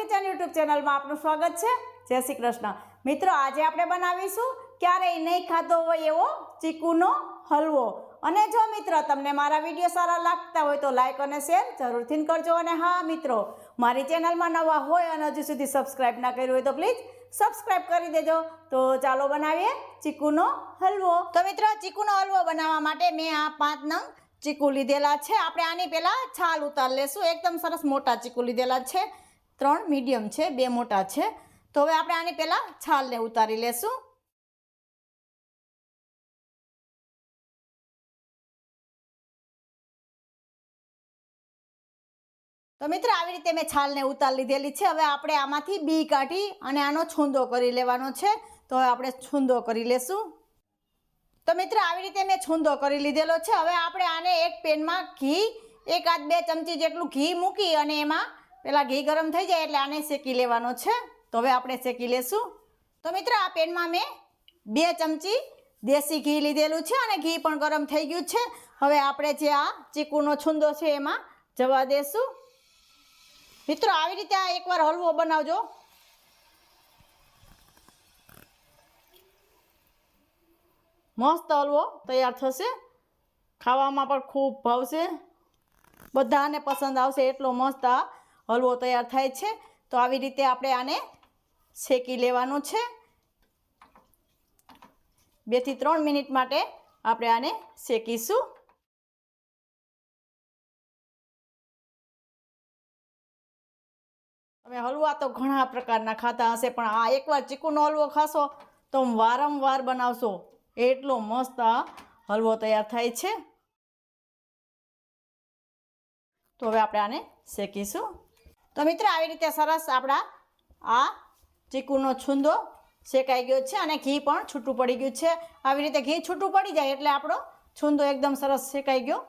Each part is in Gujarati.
આપનું સ્વાગત છે. જય શ્રી કૃષ્ણ. મિત્રો, આજે આપણે બનાવીશું ક્યારેય નહીં ખાધો હોય એવો ચીકુનો હલવો. અને જો મિત્ર, તમને મારા વીડિયો સારા લાગતા હોય તો લાઈક અને શેર જરૂરથી કરજો. અને હા, મિત્રો, મારી ચેનલમાં નવા હોય અને હજુ સુધી સબસ્ક્રાઈબ ના કર્યું હોય તો પ્લીઝ સબસ્ક્રાઈબ કરી દેજો. તો ચાલો બનાવીએ ચીકુનો હલવો. તો મિત્રો, ચીકુનો હલવો બનાવવા માટે મેં આ પાંચ નંગ ચીકુ લીધેલા છે. આપણે આની પહેલાં છાલ ઉતાર લેશું. એકદમ સરસ મોટા ચીકુ લીધેલા છે. ત્રણ મીડિયમ છે, બે મોટા છે. તો હવે આપણે આની પહેલાં છાલને ઉતારી લેશું. તો મિત્ર, આવી રીતે મેં છાલને ઉતાર લીધેલી છે. હવે આપણે આમાંથી બી કાઢી અને આનો છૂંદો કરી લેવાનો છે. તો હવે આપણે છૂંદો કરી લેશું. તો મિત્ર, આવી રીતે મેં છૂંદો કરી લીધેલો છે. હવે આપણે આને એક પેનમાં ઘી, એકાદ બે ચમચી જેટલું ઘી મૂકી અને એમાં પેલા ઘી ગરમ થઈ જાય એટલે આને શેકી લેવાનો છે. તો હવે આપણે શેકી લેશું. તો મિત્ર, આ પેનમાં મેં બે ચમચી દેશી ઘી લીધેલું છે અને ઘી પણ ગરમ થઈ ગયું છે. હવે આપણે જે આ ચીકુનો છૂંદો છે એમાં જવા દેશું. મિત્રો, આવી રીતે આ એકવાર હલવો બનાવજો. મસ્ત હલવો તૈયાર થશે. ખાવામાં પણ ખૂબ ભાવશે. બધાને પસંદ આવશે એટલો મસ્ત આ હલવો તૈયાર થાય છે. તો આવી રીતે આપણે આને શેકી લેવાનું છે. બેથી ત્રણ મિનિટ માટે આપણે આને શેકીશું. તમે હલવા તો ઘણા પ્રકારના ખાતા હશે, પણ આ એકવાર ચીકુનો હલવો ખાશો તો વારંવાર બનાવશો. એટલો મસ્ત હલવો તૈયાર થાય છે. તો હવે આપણે આને શેકીશું. તો મિત્ર, આવી રીતે સરસ આપણા આ ચીકુનો છૂંદો શેકાઈ ગયો છે અને ઘી પણ છૂટું પડી ગયું છે. આવી રીતે ઘી છૂટું પડી જાય એટલે આપણો છૂંદો એકદમ સરસ શેકાઈ ગયો.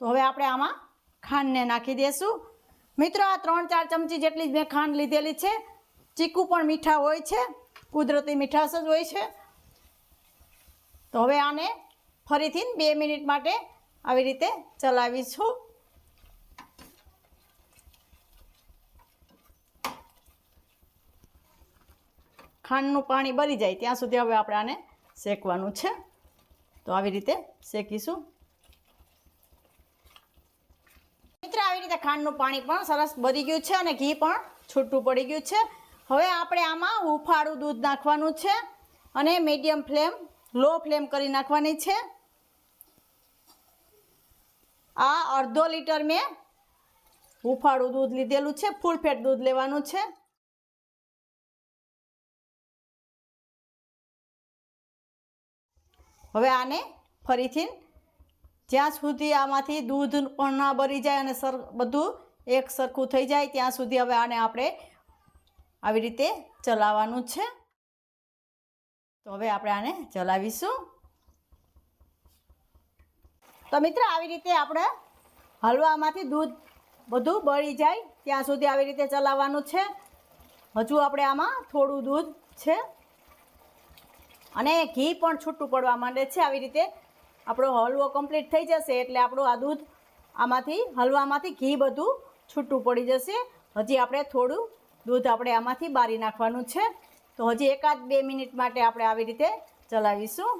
તો હવે આપણે આમાં ખાંડને નાખી દઈશું મિત્રો, આ ત્રણ ચાર ચમચી જેટલી જ મેં ખાંડ લીધેલી છે. ચીકુ પણ મીઠા હોય છે. કુદરતી મીઠાશ જ હોય છે. તો હવે આને ફરીથી બે મિનિટ માટે આવી રીતે ચલાવીશું. ખાંડનું પાણી બળી જાય ત્યાં સુધી હવે આપણે આને શેકવાનું છે. તો આવી રીતે શેકીશું. મિત્ર, આવી રીતે ખાંડનું પાણી પણ સરસ બળી ગયું છે અને ઘી પણ છૂટું પડી ગયું છે. હવે આપણે આમાં હુંફાળું દૂધ નાખવાનું છે અને મીડિયમ ફ્લેમ, લો ફ્લેમ કરી નાખવાની છે. આ અડધો લીટર મેં હુંફાળું દૂધ લીધેલું છે, ફૂલ ફેટ દૂધ લેવાનું છે. હવે આને ફરીથી જ્યાં સુધી આમાંથી દૂધ પણ ના બળી જાય અને સર, બધું એક સરખું થઈ જાય, ત્યાં સુધી હવે આને આપણે આવી રીતે ચલાવવાનું છે. તો હવે આપણે આને ચલાવીશું. તો મિત્ર, આવી રીતે આપણે હલવામાંથી દૂધ બધું બળી જાય, ત્યાં સુધી આવી રીતે ચલાવવાનું છે. હજુ આપણે આમાં થોડું દૂધ છે. અને ઘી પણ છૂટું પડવા માંડે છે. આવી રીતે આપણો હલવો કમ્પ્લીટ થઈ જશે એટલે આપણું આ દૂધ આમાંથી, હલવામાંથી ઘી બધું છૂટું પડી જશે. હજી આપણે થોડું દૂધ આપણે આમાંથી બારી નાખવાનું છે. તો હજી એકાદ બે મિનિટ માટે આપણે આવી રીતે ચલાવીશું.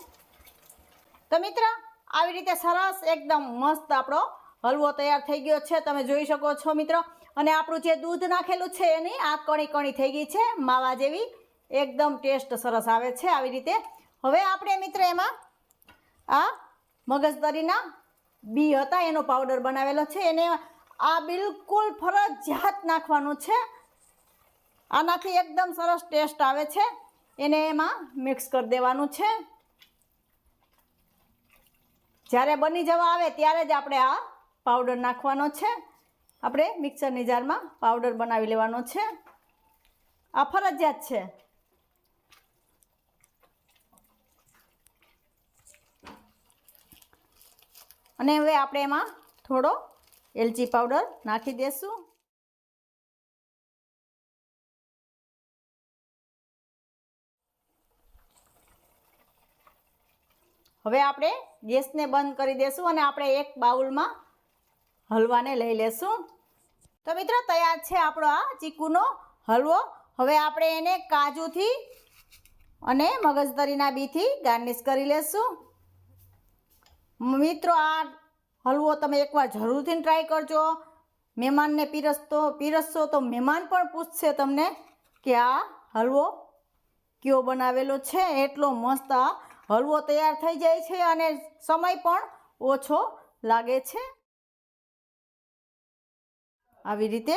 તો મિત્ર, આવી રીતે સરસ એકદમ મસ્ત આપણો હલવો તૈયાર થઈ ગયો છે. તમે જોઈ શકો છો મિત્રો. અને આપણું જે દૂધ નાખેલું છે એની આ કણી કણી થઈ ગઈ છે. માવા જેવી એકદમ ટેસ્ટ સરસ આવે છે આવી રીતે. હવે આપણે મિત્ર એમાં આ મગજદરીના બી હતા, એનો પાવડર બનાવેલો છે. એને આ બિલકુલ ફરજિયાત નાખવાનું છે. આનાથી એકદમ સરસ ટેસ્ટ આવે છે. એને એમાં મિક્સ કરી દેવાનું છે. જ્યારે બની જવા આવે ત્યારે જ આપણે આ પાવડર નાખવાનો છે. આપણે મિક્સરની જારમાં પાવડર બનાવી લેવાનો છે. આ ફરજિયાત છે. અને હવે આપણે એમાં થોડો એલચી પાવડર નાખી દઈશું હવે આપણે ગેસને બંધ કરી દઈશું અને આપણે એક બાઉલમાં હલવાને લઈ લેશું. તો મિત્રો, તૈયાર છે આપણો આ ચીકુનો હલવો. હવે આપણે એને કાજુથી અને મગજતરીના બીથી ગાર્નિશ કરી લેશું. મિત્રો, આ હલવો તમે એકવાર જરૂરથી ટ્રાય કરજો. મહેમાનને પીરસતો, પીરસશો તો મહેમાન પણ પૂછશે તમને કે આ હલવો કયો બનાવેલો છે? એટલો મસ્ત આ હલવો તૈયાર થઈ જાય છે અને સમય પણ ઓછો લાગે છે. આવી રીતે.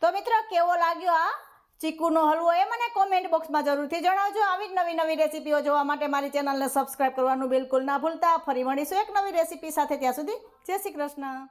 તો મિત્રો, કેવો લાગ્યો આ ચીકુનો હલવો એ મને કોમેન્ટ બોક્સમાં જરૂરથી જણાવજો. આવી જ નવી નવી રેસીપીઓ જોવા માટે મારી ચેનલને સબસ્ક્રાઈબ કરવાનું બિલકુલ ના ભૂલતા. ફરી મળીશું એક નવી રેસીપી સાથે. ત્યાં સુધી જય શ્રી કૃષ્ણ.